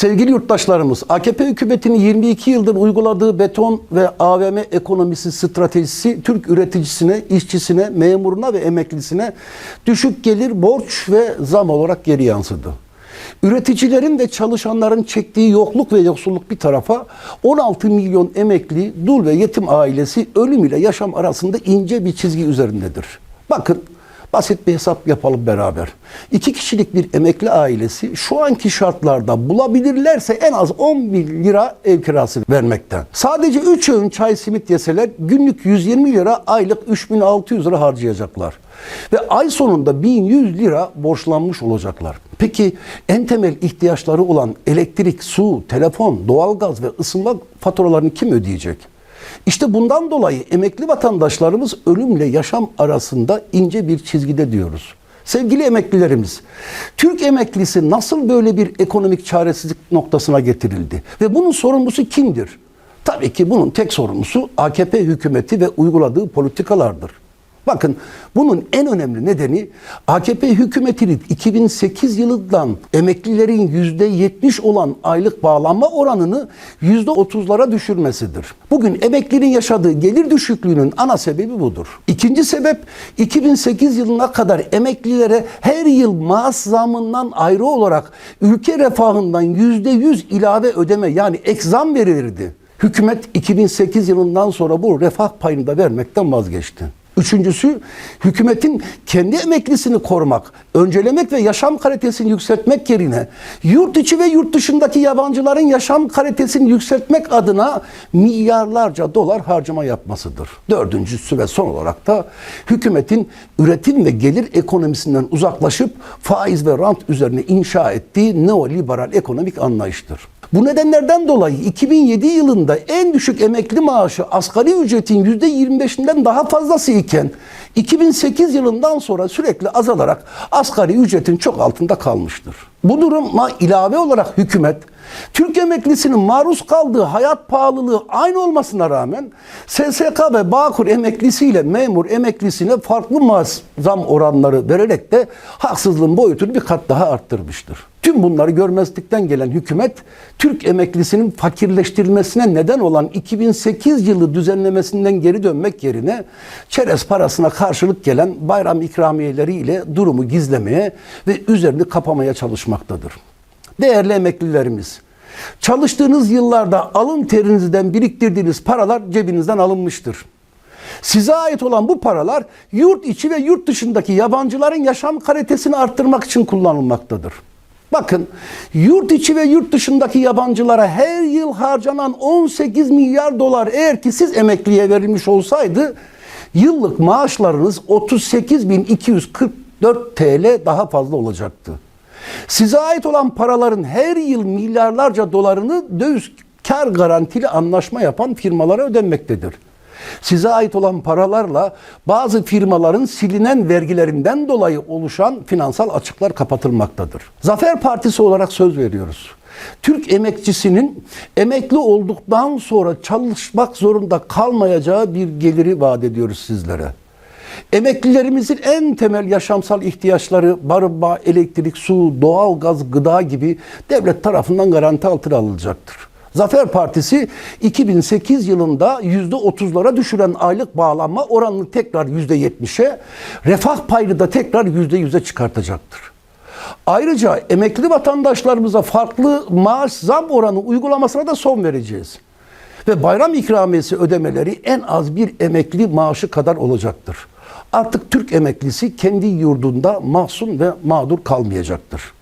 Sevgili yurttaşlarımız, AKP hükümetinin 22 yıldır uyguladığı beton ve AVM ekonomisi stratejisi Türk üreticisine, işçisine, memuruna ve emeklisine düşük gelir, borç ve zam olarak geri yansıdı. Üreticilerin ve çalışanların çektiği yokluk ve yoksulluk bir tarafa 16 milyon emekli, dul ve yetim ailesi ölüm ile yaşam arasında ince bir çizgi üzerindedir. Bakın Basit bir hesap yapalım beraber. İki kişilik bir emekli ailesi şu anki şartlarda bulabilirlerse en az 10 bin lira ev kirası vermekten. Sadece 3 öğün çay simit yeseler günlük 120 lira aylık 3600 lira harcayacaklar. Ve ay sonunda 1100 lira borçlanmış olacaklar. Peki en temel ihtiyaçları olan elektrik, su, telefon, doğalgaz ve ısınma faturalarını kim ödeyecek? İşte bundan dolayı emekli vatandaşlarımız ölümle yaşam arasında ince bir çizgide diyoruz. Sevgili emeklilerimiz, Türk emeklisi nasıl böyle bir ekonomik çaresizlik noktasına getirildi? Ve bunun sorumlusu kimdir? Tabii ki bunun tek sorumlusu AKP hükümeti ve uyguladığı politikalardır. Bakın bunun en önemli nedeni AKP hükümetinin 2008 yılından emeklilerin %70 olan aylık bağlanma oranını %30'lara düşürmesidir. Bugün emeklinin yaşadığı gelir düşüklüğünün ana sebebi budur. İkinci sebep 2008 yılına kadar emeklilere her yıl maaş zamından ayrı olarak ülke refahından %100 ilave ödeme yani ek zam verilirdi. Hükümet 2008 yılından sonra bu refah payını da vermekten vazgeçti. Üçüncüsü hükümetin kendi emeklisini korumak, öncelemek ve yaşam kalitesini yükseltmek yerine yurt içi ve yurt dışındaki yabancıların yaşam kalitesini yükseltmek adına milyarlarca dolar harcama yapmasıdır. Dördüncüsü ve son olarak da hükümetin üretim ve gelir ekonomisinden uzaklaşıp faiz ve rant üzerine inşa ettiği neoliberal ekonomik anlayıştır. Bu nedenlerden dolayı 2007 yılında en düşük emekli maaşı asgari ücretin %25'inden daha fazlası iken 2008 yılından sonra sürekli azalarak asgari ücretin çok altında kalmıştır. Bu duruma ilave olarak hükümet Türk emeklisinin maruz kaldığı hayat pahalılığı aynı olmasına rağmen SSK ve Bağkur emeklisiyle memur emeklisine farklı zam oranları vererek de haksızlığın boyutunu bir kat daha arttırmıştır. Tüm bunları görmezlikten gelen hükümet Türk emeklisinin fakirleştirilmesine neden olan 2008 yılı düzenlemesinden geri dönmek yerine çerez parasına karşılık gelen bayram ikramiyeleriyle durumu gizlemeye ve üzerini kapamaya çalışmaktadır. Değerli emeklilerimiz, çalıştığınız yıllarda alın terinizden biriktirdiğiniz paralar cebinizden alınmıştır. Size ait olan bu paralar yurt içi ve yurt dışındaki yabancıların yaşam kalitesini arttırmak için kullanılmaktadır. Bakın yurt içi ve yurt dışındaki yabancılara her yıl harcanan 18 milyar dolar eğer ki siz emekliye verilmiş olsaydı yıllık maaşlarınız 38.244 TL daha fazla olacaktı. Size ait olan paraların her yıl milyarlarca dolarını döviz kar garantili anlaşma yapan firmalara ödenmektedir. Size ait olan paralarla bazı firmaların silinen vergilerinden dolayı oluşan finansal açıklar kapatılmaktadır. Zafer Partisi olarak söz veriyoruz. Türk emekçisinin emekli olduktan sonra çalışmak zorunda kalmayacağı bir geliri vaat ediyoruz sizlere. Emeklilerimizin en temel yaşamsal ihtiyaçları barınma, elektrik, su, doğalgaz, gıda gibi devlet tarafından garanti altına alınacaktır. Zafer Partisi 2008 yılında %30'lara düşüren aylık bağlanma oranını tekrar %70'e, refah payını da tekrar %100'e çıkartacaktır. Ayrıca emekli vatandaşlarımıza farklı maaş zam oranı uygulamasına da son vereceğiz. Ve bayram ikramiyesi ödemeleri en az bir emekli maaşı kadar olacaktır. Artık Türk emeklisi kendi yurdunda mahzun ve mağdur kalmayacaktır.